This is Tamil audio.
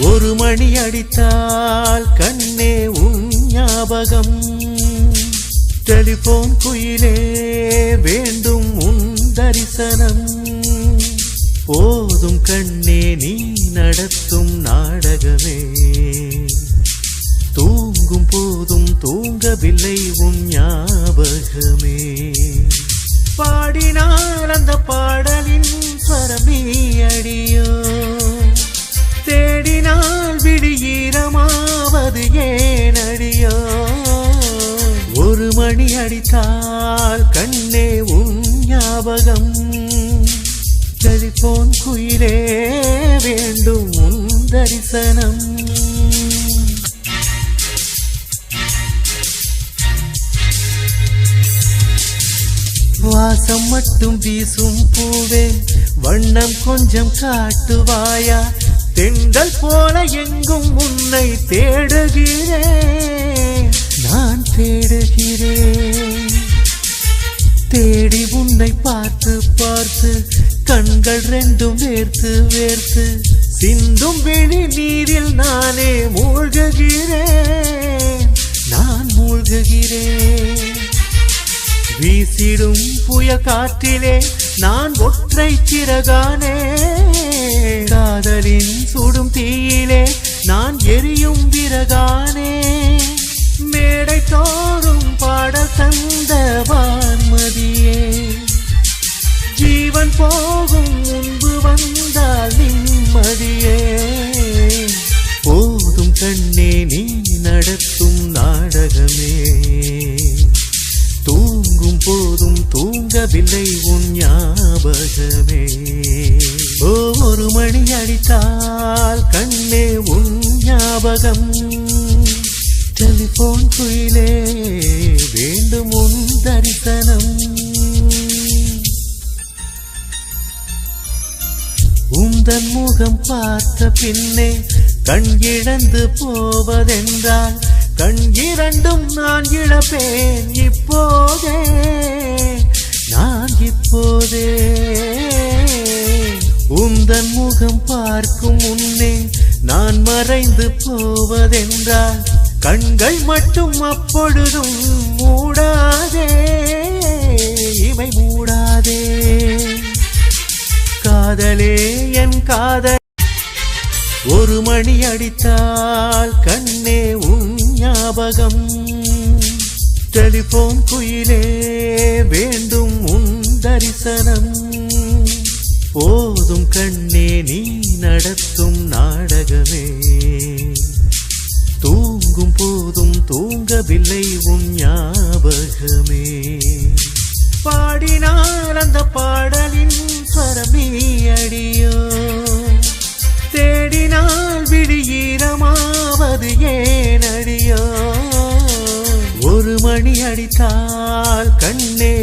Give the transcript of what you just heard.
ஒரு மணி அடித்தால் கண்ணே உன் ஞாபகம். டெலிபோன் குயிலே வேண்டும் உன் தரிசனம். போதும் கண்ணே நீ நடத்தும் நாடகமே. தூங்கும் போதும் தூங்கவில்லை உன் ஞாபகமே. பாடினால் அந்த பாடலின் ஸ்வரமே அடியோ மணி கண்ணே உன் ஞாபகம். தரிப்போன் குயிலே வேண்டும் உன் தரிசனம். வாசம் மட்டும் வீசும் பூவே வண்ணம் கொஞ்சம் காட்டுவாயா? தெண்டல் போல எங்கும் உன்னை தேடுகிறேன். நான் தேடுகிறேன். தேடி உன்னை பார்த்து பார்த்து கண்கள் ரெண்டும் வேர்த்து வேர்த்து சிந்தும் விழி நீரில் நானே மூழ்குகிறேன். நான் மூழ்குகிறேன். வீசிடும் புய காற்றிலே நான் ஒற்றை சிறகானே. காதலின் சுடும் தீயிலே நான் எரியும் விறகானே. ஜீவன் போகும் முன்பு வந்தால் நிம்மதியே. போதும் கண்ணே நீ நடத்தும் நாடகமே. தூங்கும் போதும் தூங்கவில்லை உன் ஞாபகமே. ஒரு மணி அடித்தால் கண்ணே உன் ஞாபகம். டெலிபோன் குயிலே உந்தன் முகம் பார்த்த பின்னே கண் இழந்து போவதென்றால் கண் இரண்டும் நான் இழப்பேன் இப்போதே. நான் இப்போதே. உந்தன் முகம் பார்க்கும் முன்னே நான் மறைந்து போவதென்றால் கண்கள் மட்டும் அப்பொழுதும் மூடாதே. இவை மூடாதே. காதலே என் காதல். ஒரு மணி அடித்தால் கண்ணே உன் ஞாபகம். டெலிபோன் குயிலே வேண்டும் உன் தரிசனம். போதும் கண்ணே நீ நடத்தும் நாடகமே. தூங்கும் போதும் தூங்கவில்லை உன் ஞாபகமே. பாடினால் அந்த பாட ஒரு மணி அடித்தால் கண்ணே